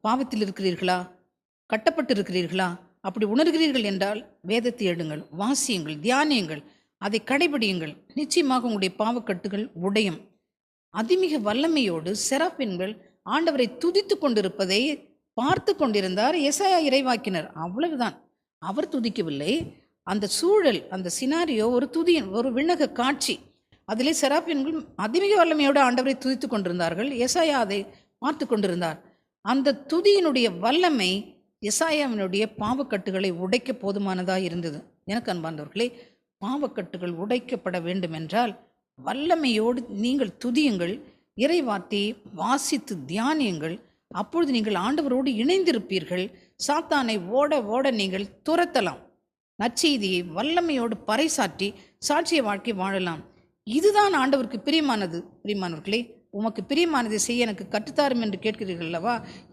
பாவத்தில் இருக்கிறீர்களா? கட்டப்பட்டிருக்கிறீர்களா? அப்படி உணர்கிறீர்கள் என்றால் வேதத்தை எடுங்கள் வாசியுங்கள் தியானியுங்கள் அதை கடைபிடியுங்கள். நிச்சயமாக உங்களுடைய பாவக்கட்டுகள் உடையும். அதிமிக வல்லமையோடு செராப்பின்கள் ஆண்டவரை துதித்து கொண்டிருப்பதை பார்த்து கொண்டிருந்தார் எசாயா இறைவாக்கினர். அவ்வளவுதான். அவர் துதிக்கவில்லை. அந்த சூழல் அந்த சினாரியோ ஒரு துதியின் ஒரு விண்ணக காட்சி. அதிலே செராப்பின்கள் அதிமிக வல்லமையோடு ஆண்டவரை துதித்து கொண்டிருந்தார்கள். எசாயா அதை பார்த்து கொண்டிருந்தார். அந்த துதியினுடைய வல்லமை எசாயாவினுடைய பாவக்கட்டுகளை உடைக்க போதுமானதாக இருந்தது. எனக்கு அன்பார்ந்தவர்களே பாவக்கட்டுகள் உடைக்கப்பட வேண்டுமென்றால் வல்லமையோடு நீங்கள் துதியுங்கள் இறைவார்த்தையை வாசித்து தியானியுங்கள். அப்பொழுது நீங்கள் ஆண்டவரோடு இணைந்திருப்பீர்கள். சாத்தானை ஓட ஓட நீங்கள் துரத்தலாம். நற்செய்தியை வல்லமையோடு பறைசாற்றி சாட்சிய வாழ்க்கை வாழலாம். இதுதான் ஆண்டவருக்கு பிரியமானது. பிரியமானவர்களே உமக்கு பிரியமானதை செய்ய எனக்கு கற்றுத்தாரும் என்று கேட்கிறீர்கள் அல்லவா